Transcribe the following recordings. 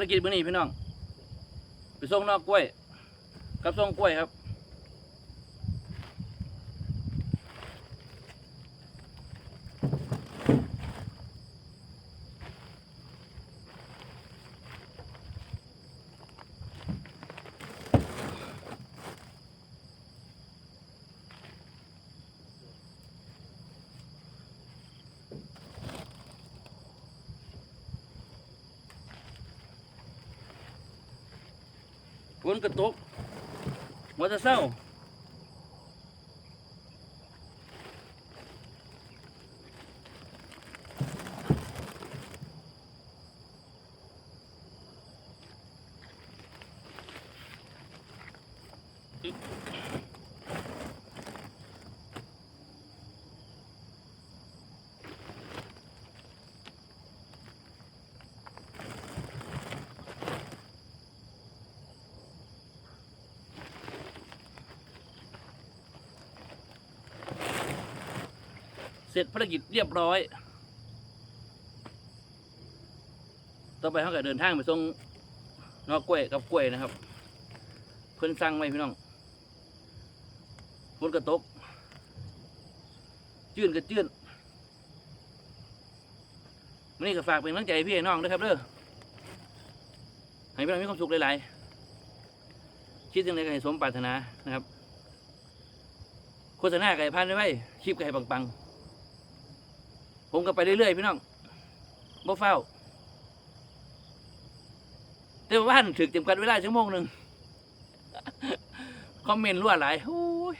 ารกิจมื้อนี้พี่น้อง ไปส่งนอกกล้วย กับส่งกล้วยครับ ฝนกระตกมอเตอร์เศร้า เสร็จภารกิจเรียบร้อย ต่อไปเขาก็เดินทางไปส่งนอกกล้วยกับกล้วยนะครับ เพื่อนสั่งไว้พี่น้องฝนกระตก จื่นก็จื่นวันนี้ก็ฝากเป็นกำลังใจพี่น้องด้วยครับเด้อให้พี่น้องมีความสุขหลายๆคิดยังไงก็ให้สมปรารถนานะครับโฆษณาไก่พันไว้ไว้คลิปไก่ปังๆ ผมก็ไปเรื่อยๆพี่น้องบ่เฝ้า แต่ว่าบ้านถึกจำกัดเวลาชั่วโมงหนึ่งคอมเมนต์รั่วหลายโอ้ย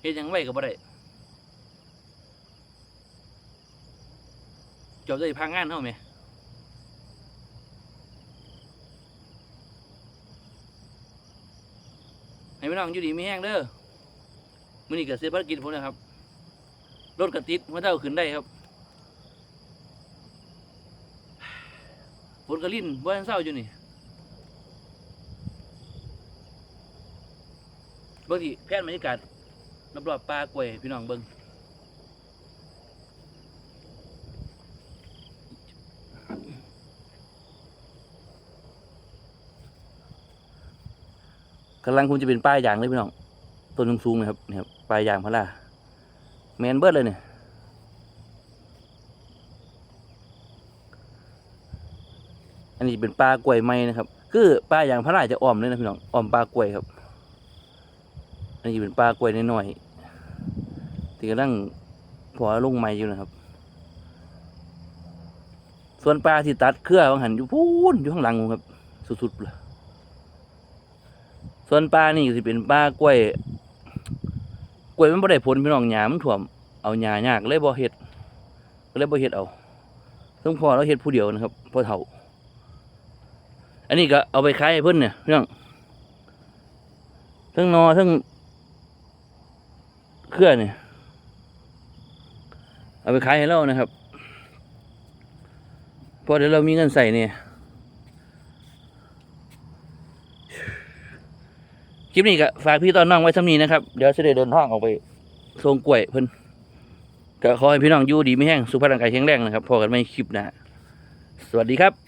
เฮ็ดยังไว้ก็บ่ได้จบได้พังงานเท่าไหมให้พี่น้องอยู่ดีมีแห้งเด้อมื้อนี้ก็เสร็จภารกิจผมแล้วครับ รถกระติดมาเท่าขึ้นได้ครับฝนกระลิ่นบ่ทันเศร้าอยู่นี่บิ่งทีแพทย์บรรยากาศรอบๆป่ากล้วยพี่น้องเบิงกำลังคงจะเป็นป้ายยางเลยพี่น้องต้นสูงๆนะครับนี่ครับป้ายยางพารา แมนเบิดเลยเนี่ยอันนี้เป็นปลากล้วยไม้นะครับ คือปลาอย่างพระราจะอ้อมเลยนะพี่น้องอ้อมปลากล้วยครับ อันนี้เป็นปลากล้วยน้อยๆที่กำลังพอลงไม้อยู่นะครับ ส่วนปลาที่ตัดเครือบางหันอยู่พูนอยู่ข้างหลังผมครับ สุดๆเลยส่วนปลานี่ก็จะเป็นปลากล้วย กล้วยมันบ่ได้ผลพี่น้องหญ้ามันท่วมเอาหญ้ายากเลยบ่เฮ็ดก็เลยบ่เฮ็ดเอาซึ่งพอเราเฮ็ดผู้เดียวนะครับพ่อเฒ่า อันนี้ก็เอาไปขายให้เพิ่นเนี่ยพี่น้องทั้งนอทั้งเครื่อเนี่ยเอาไปขายให้เรานะครับเพอเดี๋ยวเรามีเงินใส่เนี่ย คลิปนี้ก็ฝากพี่ตอนน้องไว้สำนี้นะครับ เดี๋ยวจะได้เดินทางออกไปส่งกล้วยเพิ่นก็ขอให้พี่น้องอยู่ดีไม่แห้งสุขภาพร่างกายแข็งแรงนะครับพอกันไม่คลิปนะสวัสดีครับ